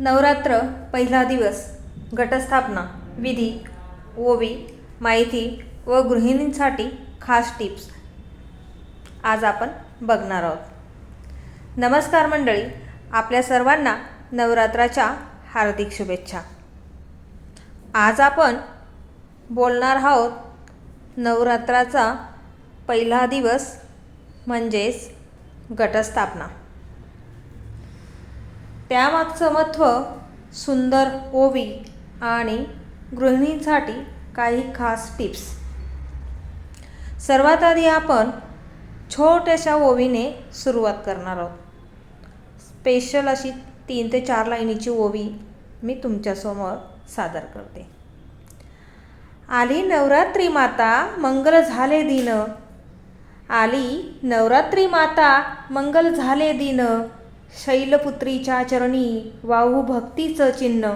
नवरात्र पहिला दिवस घटस्थापना विधी ओवी माहिती व गृहिणींसाठी खास टिप्स. आज आपण बघणार आहोत. नमस्कार मंडळी आपल्या सर्वांना नवरात्राच्या हार्दिक शुभेच्छा. आज आपण बोलणार आहोत नवरात्राचा पहिला दिवस म्हणजेच घटस्थापना. त्यामागचं महत्त्व सुंदर ओवी आणि गृहिणींसाठी काही खास टिप्स. सर्वात आधी आपण छोट्याशा ओवीने सुरुवात करणार आहोत. स्पेशल अशी तीन ते चार लाईनीची ओवी मी तुमच्यासमोर सादर करते. आली नवरात्री माता मंगल झाले दिन. आली नवरात्री माता मंगल झाले दिन. शैलपुत्रीच्या चरणी वाहू भक्तीचं चिन्ह.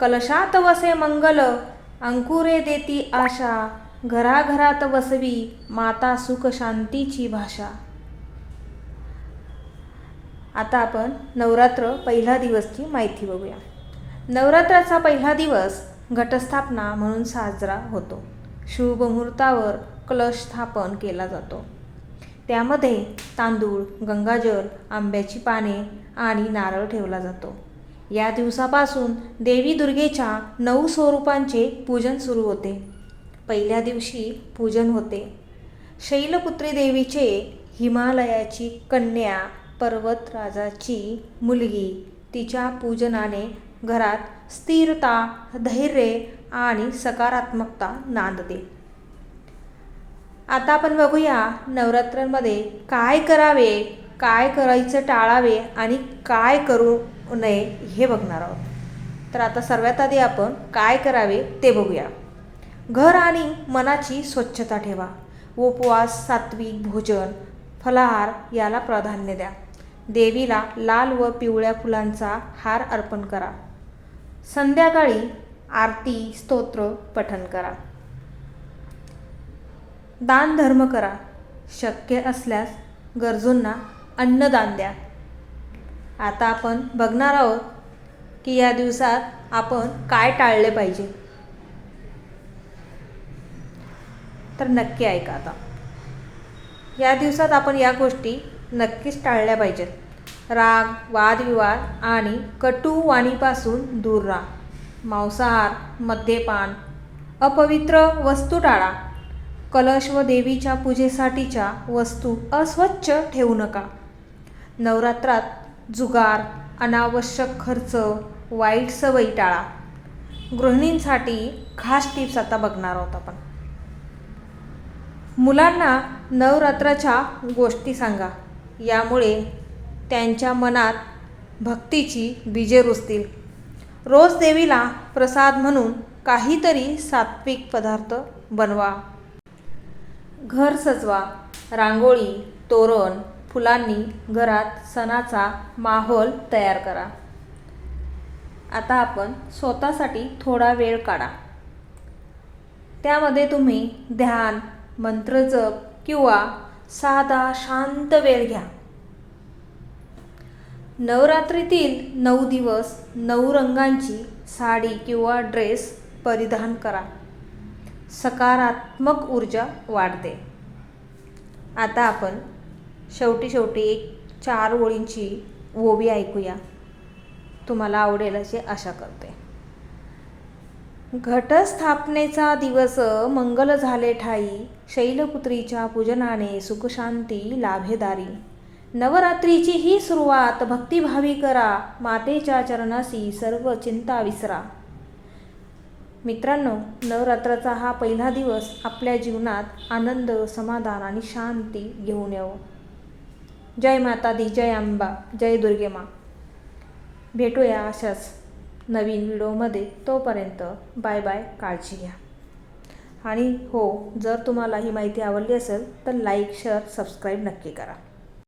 कलशात वसे मंगल अंकुरे देती आशा घराघरात वसवी माता सुख शांतीची भाषा. आता आपण नवरात्र पहिला दिवसची माहिती बघूया. नवरात्राचा पहिला दिवस घटस्थापना म्हणून साजरा होतो. शुभ मुहूर्तावर कलश स्थापन केला जातो. त्यामध्ये तांदूळ गंगाजल आंब्याची पाने आणि नारळ ठेवला जातो. या दिवसापासून देवी दुर्गेच्या नऊ स्वरूपांचे पूजन सुरू होते. पहिल्या दिवशी पूजन होते. शैलपुत्री देवीचे हिमालयाची कन्या पर्वतराजाची मुलगी तिच्या पूजनाने घरात स्थिरता धैर्य आणि सकारात्मकता नांदते. आता आपण बघूया नवरात्रांमध्ये काय करावे काय करायचं टाळावे आणि काय करू नये हे बघणार आहोत. तर आता सर्वात आधी आपण काय करावे ते बघूया. घर आणि मनाची स्वच्छता ठेवा. उपवास सात्विक भोजन फलाहार याला प्राधान्य द्या. देवीला लाल व पिवळ्या फुलांचा हार अर्पण करा. संध्याकाळी आरती स्तोत्र पठण करा. दान धर्म करा. शक्य असल्यास गरजूंना अन्नदान द्या. आता आपण बघणार आहोत की या दिवसात आपण काय टाळले पाहिजे. तर नक्की ऐका आता. या दिवसात आपण या गोष्टी नक्कीच टाळल्या पाहिजेत. राग वादविवाद आणि कटू वाणीपासून दूर राहा. मांसाहार मद्यपान अपवित्र वस्तू टाळा. कलश व देवीच्या पूजेसाठीच्या वस्तू अस्वच्छ ठेवू नका. नवरात्रात जुगार अनावश्यक खर्च वाईट सवयी टाळा. गृहिणींसाठी खास टिप्स आता बघणार आहोत आपण. मुलांना नवरात्राच्या गोष्टी सांगा. यामुळे त्यांच्या मनात भक्तीची बीजे रुजतील. रोज देवीला प्रसाद म्हणून काहीतरी सात्विक पदार्थ बनवा. घर सजवा रांगोळी तोरण फुलांनी घरात सणाचा माहोल तयार करा. आता आपण स्वतःसाठी थोडा वेळ काढा. त्यामध्ये तुम्ही ध्यान मंत्रजप किंवा साधा शांत वेळ घ्या. नवरात्रीतील नऊ दिवस नऊ रंगांची साडी किंवा ड्रेस परिधान करा. सकारात्मक ऊर्जा वाढते. आता आपण शेवटी शेवटी एक चार ओळींची ओवी ऐकूया. तुम्हाला आवडेल अशी आशा करते. घटस्थापनेचा दिवस मंगल झाले ठाई शैलपुत्रीच्या पूजनाने सुखशांती लाभेदारी नवरात्रीची ही सुरुवात भक्तिभावी करा मातेच्या चरणाशी सर्व चिंता विसरा. मित्रांनो नवरात्राचा हा पहिला दिवस आपल्या जीवनात आनंद समाधान आणि शांती घेऊन यावं. जय माता दी जय अंबा जय दुर्गे मा. भेटूया अशाच नवीन व्हिडिओमध्ये. तोपर्यंत बाय बाय काळजी घ्या. आणि हो जर तुम्हाला ही माहिती आवडली असेल तर लाईक शेअर सबस्क्राईब नक्की करा.